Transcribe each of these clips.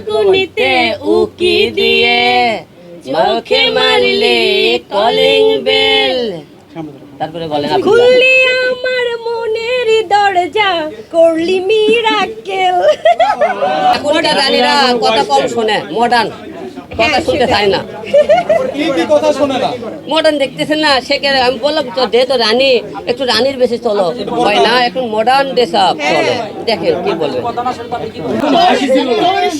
ব্যালকনিতে উকি দিয়ে চোখে মারলে কলিং বেল। তারপরে বলেন। খুললি আমার মনের দরজা করলি মিরাকেল এখনকার রানীরা কথা কম শোনে মডার্ন কথা শুনতে চায় না। কি কি কথা শোনে না? মডার্ন দেখতেছেন না আমি বললাম তো যেহেতু রানী একটু রানীর বেশি চলো। হয় না এখন মডার্ন ড্রেসআপ চলে। দেখেন কি বলবেন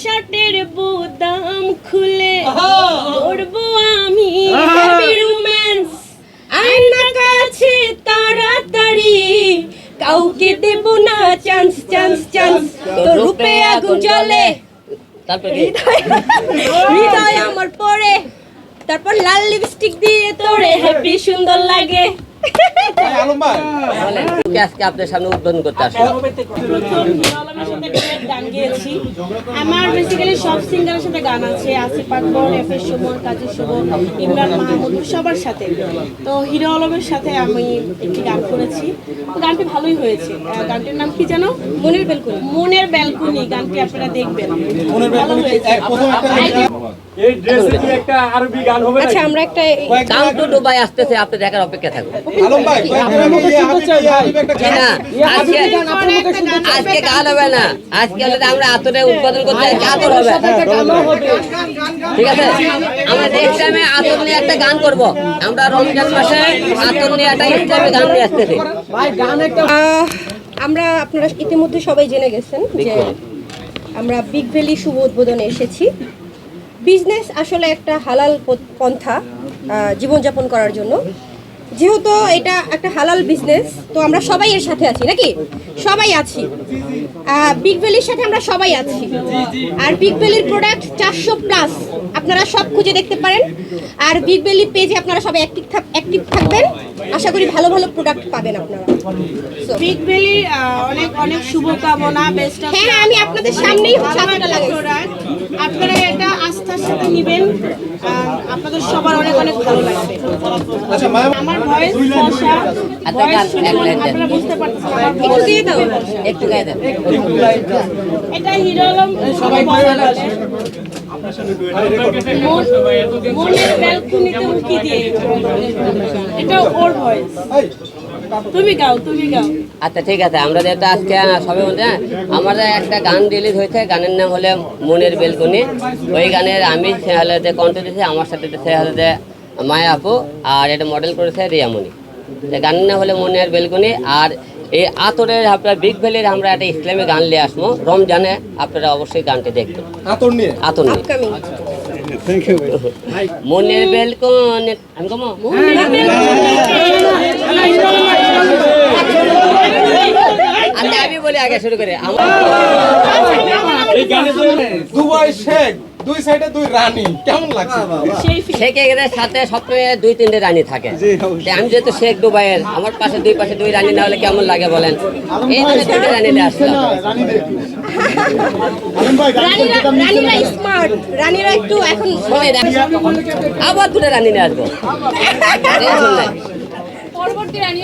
শার্টের বোতাম খুলে করব আমি রোম্যান্স আয়না কাছে তাড়াতাড়ি কাউকে দেব না চান্স চান্স চান্স তোর রূপে আগুন জ্বলে। তারপরে হৃদয় হৃদয় আমার পরে তারপর লাল লিপস্টিক দিয়ে তোরে। হ্যাপি সুন্দর লাগে। আলম ভাই। আজকে আপনার সামনে উদ্বোধন করতে আসলাম প্রথম হিরোলমের সাথে duet গান গেয়েছি আমার বেসিক্যালি সব সিঙ্গারের সাথে গান আছে আসিফ আকবর এফ এস সুমন কাজী সুমন ইমরান মাহমুদ সবার সাথে। তো হিরো আলমের সাথে আমি একটি গান করেছি। তো গানটি ভালোই হয়েছে। গানটির নাম কি জানো? মনের বেলকুনি। মনের বেলকুনি গানটি আপনারা দেখবেন। ভালো হয়েছে। এক প্রথম একটা এই ড্রেসে কি একটা আরবি গান আচ্ছা আমরা একটা টু দুবাই আসতেছে আপনি দেখার অপেক্ষা গান- আজকে আজকে গান হবে না। আজকে হলে আমরা আতরে উদ্বোধন করতে আতর হবে। ঠিক আছে? আমরা নেক্সট টাইমে আতর নিয়ে একটা গান করব। আমরা রমজান মাসে আতর নিয়ে একটা ইসলামী গান নিয়ে আসতেছি। আমরা আপনারা ইতিমধ্যে সবাই জেনে গেছেন যে আমরা বিগ ভ্যালি শুভ উদ্বোধনে এসেছি। বিজনেস আসলে একটা হালাল পন্থা জীবনযাপন করার জন্য। যেহেতু এটা একটা হালাল বিজনেস, তো আমরা সবাই এর সাথে আছি, নাকি? সবাই আছি। বিগ ভ্যালির সাথে আমরা সবাই আছি। আর বিগ ভ্যালির প্রোডাক্ট চারশো প্লাস আপনারা সব খুঁজে দেখতে পারেন। আর বিগ ভ্যালি পেজে আপনারা সবাই অ্যাক্টিভ অ্যাক্টিভ থাকবেন। আশা করি ভালো ভালো প্রোডাক্ট পাবেন আপনারা। বিগ অনেক অনেক শুভকামনা বেস্ট অফ হ্যাঁ হ্যাঁ আমি আপনাদের সামনেই আতরটা লাগাইছি আপনারা এটা আস্থার সাথে নেবেন। আপনাদের সবার অনেক অনেক ভালো লাগবে। আচ্ছা আমার ভয়েস ফসা দেন। আপনারা বুঝতে পারতেছেন আমার একটু দিয়ে দাও। একটু গায়ে দেন এটা হিরো আলম সবাই বলে মনের ব্যালকনিতে উকি দিয়ে এটা ওর ভয়েস তুমি গাও তুমি গাও। আচ্ছা ঠিক আছে আমরা যেহেতু আজকে সবাই বলতে হ্যাঁ, আমাদের একটা গান রিলিজ হয়েছে গানের নাম হলে মনের বেলকনি ওই গানের আমি সে হলে যে কণ্ঠ দিয়েছি আমার সাথে সে হলে যে মায়া আপু আর এটা মডেল করেছে রিয়ামণি। যে গানের নাম হলে মনের বেলকনি আর এই আতরের আপনার বিগ ভ্যালির আমরা একটা ইসলামী গান নিয়ে আসব। রমজানে আপনারা অবশ্যই গানটি দেখবেন। আতর নিয়ে? আতর নিয়ে। মনের বেলকনি আমি কমো? আচ্ছা আমি বলি আগে শুরু করে। আমার দুবাই শেখ। দুই সাইডে দুই রানী। কেমন লাগছে? সেই শেখে গেলে সাথে সবসময় দুই তিনটে রানী থাকে। আমি যেহেতু শেখ দুবাইয়ের আমার পাশে দুই পাশে দুই রানী না হলে কেমন লাগে বলেন? এই জন্য তিনটে রানীতে আসলাম রানীরা রানীরা স্মার্ট রানীরা একটু এখন শোনে আবার দুটো রানী নিয়ে আসব। পরবর্তী রানী